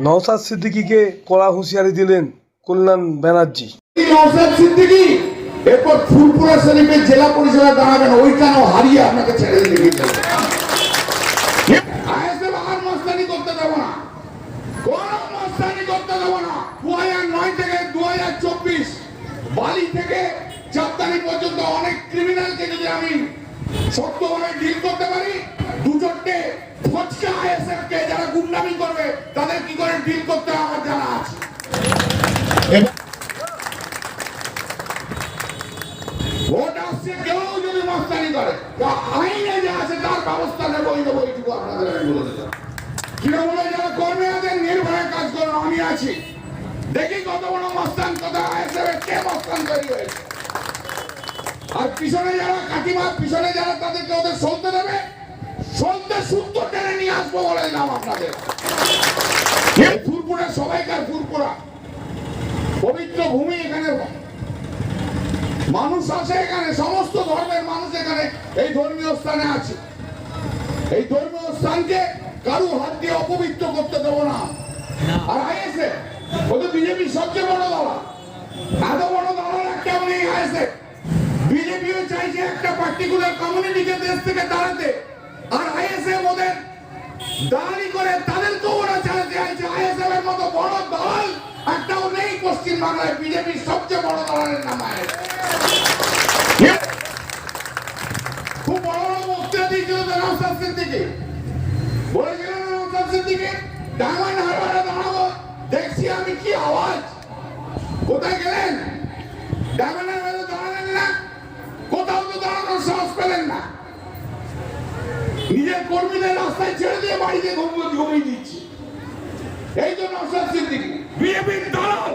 নওসাদ সিদ্দিকিকে কড়া হুঁশিয়ারি দিলেন কল্যাণ ব্যানার্জি। নওশাদ সিদ্দিকী, এরপর ফুলপুরা শরীফের জেলা পরিষদে দাঁড়াবেন হারিয়ে আপনাকে ছেড়ে দিতে গিয়েছিল আইএসএফ আর মস্তানি করতে দেবো না। কোন মস্তানি করতে দেবো না। দু হাজার নয় থেকে দু হাজার চব্বিশ, বালি থেকে পর্যন্ত অনেক ক্রিমিনালকে যদি আমি শক্তভাবে ডিল করতে পারি? দু ফচকা আইএসএফ কে যারা গুন্ডামি করবে তাদের কি করে ডিল করতে আমার জানা আছে। ভোট আসছে কেউ যদি মস্তানি করে আইনে যা আছে তার ব্যবস্থা নেব এই দেবো এইটুকু আপনাদের আমি বলে দিলাম। তৃণমূলে যারা কর্মী আছেন নির্ভয়ে কাজ করুন আমি আছি। দেখি কত বড় মস্তান আইএসএফ কে মস্তান তৈরি হয়েছে? আর পিছনে যারা কাকিমা পিছনে যারা তাদেরকে ওদের সলতে দেবে সলতে সূত্র টেনে নিয়ে আসব বলে দিলাম আপনাদের। ফুরপুরা সবাইকার ফুরপুরা পবিত্র ভূমি এখানে। মানুষ আছে এখানে সমস্ত ধর্মের মানুষ এখানে এই ধর্মীয় স্থানে আছে। এই ধর্মীয় স্থানকে কারু হাত দিয়ে অপবিত্র করতে দেবো না। আর আইএসএ ও তো বিজেপির সবচেয়ে বড় দল। এত বড় একটা পার্টিকুলার কমিউনিটিকে দেশ থেকে দাঁড়াতে আর আইএসএফ ওদের দাঁড়ি করে তাদেরকেও ওরা চালাতে চাইছে আইএসএফ এর মতো বড় দল একটাও নেই পশ্চিম বাংলায় বিজেপির সবচেয়ে বড় দলের নাম খুব বড় বড় বক্তৃতা দিয়েছিল নওশাদ সিদ্দিকী। বলেছিলেন হারবারে দাঁড়াবো, দেখছি আমি কি আওয়াজ। কোথায় গেলেন? ডায়মন্ড নিজের কর্মীদের রাস্তায় ছেড়ে দিয়ে বাড়িতে ঘুমিয়ে ঘুমিয়ে দিচ্ছি। এই জন্য সিদ্দিকী। বিএপির দালাল।